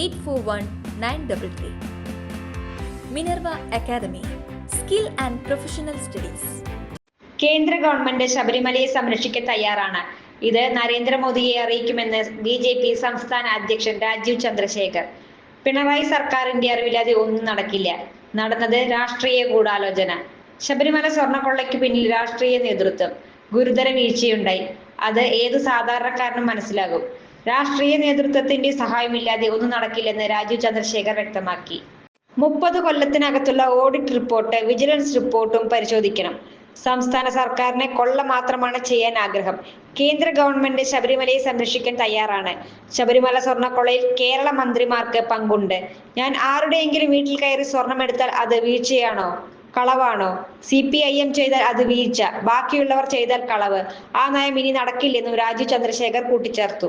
eight four one nine double three Minerva academy skill and professional studies കേന്ദ്ര government ശബരിമലയെ സംരക്ഷിക്കാൻ തയ്യാറാണ്. ഇത് നരേന്ദ്രമോദിയെ അറിയിക്കുമെന്ന് ബി ജെ പി സംസ്ഥാന അധ്യക്ഷൻ രാജീവ് ചന്ദ്രശേഖർ. പിണറായി സർക്കാരിന്റെ അറിവില്ലാതെ ഒന്നും നടക്കില്ല. നടന്നത് രാഷ്ട്രീയ ഗൂഢാലോചന. ശബരിമല സ്വർണക്കൊള്ളയ്ക്ക് പിന്നിൽ രാഷ്ട്രീയ നേതൃത്വം. ഗുരുതര വീഴ്ചയുണ്ടായി. അത് ഏത് സാധാരണക്കാരനും മനസ്സിലാകും. രാഷ്ട്രീയ നേതൃത്വത്തിന്റെ സഹായമില്ലാതെ ഒന്നും നടക്കില്ലെന്ന് രാജീവ് ചന്ദ്രശേഖർ വ്യക്തമാക്കി. മുപ്പത് കൊല്ലത്തിനകത്തുള്ള ഓഡിറ്റ് റിപ്പോർട്ട് വിജിലൻസ് റിപ്പോർട്ടും പരിശോധിക്കണം. സംസ്ഥാന സർക്കാരിനെ കൊള്ള മാത്രമാണ് ചെയ്യാൻ ആഗ്രഹം. കേന്ദ്ര ഗവൺമെന്റ് ശബരിമലയെ സംരക്ഷിക്കാൻ തയ്യാറാണ്. ശബരിമല സ്വർണക്കൊളയിൽ കേരള മന്ത്രിമാർക്ക് പങ്കുണ്ട്. ഞാൻ ആരുടെയെങ്കിലും വീട്ടിൽ കയറി സ്വർണം എടുത്താൽ അത് വീഴ്ചയാണോ? കളവാണോ? സി പി ഐ എം ചെയ്താൽ അത് വീഴ്ച. ബാക്കിയുള്ളവർ ചെയ്താൽ കളവ്. ആ നയം ഇനി നടക്കില്ലെന്നും രാജീവ് ചന്ദ്രശേഖർ കൂട്ടിച്ചേർത്തു.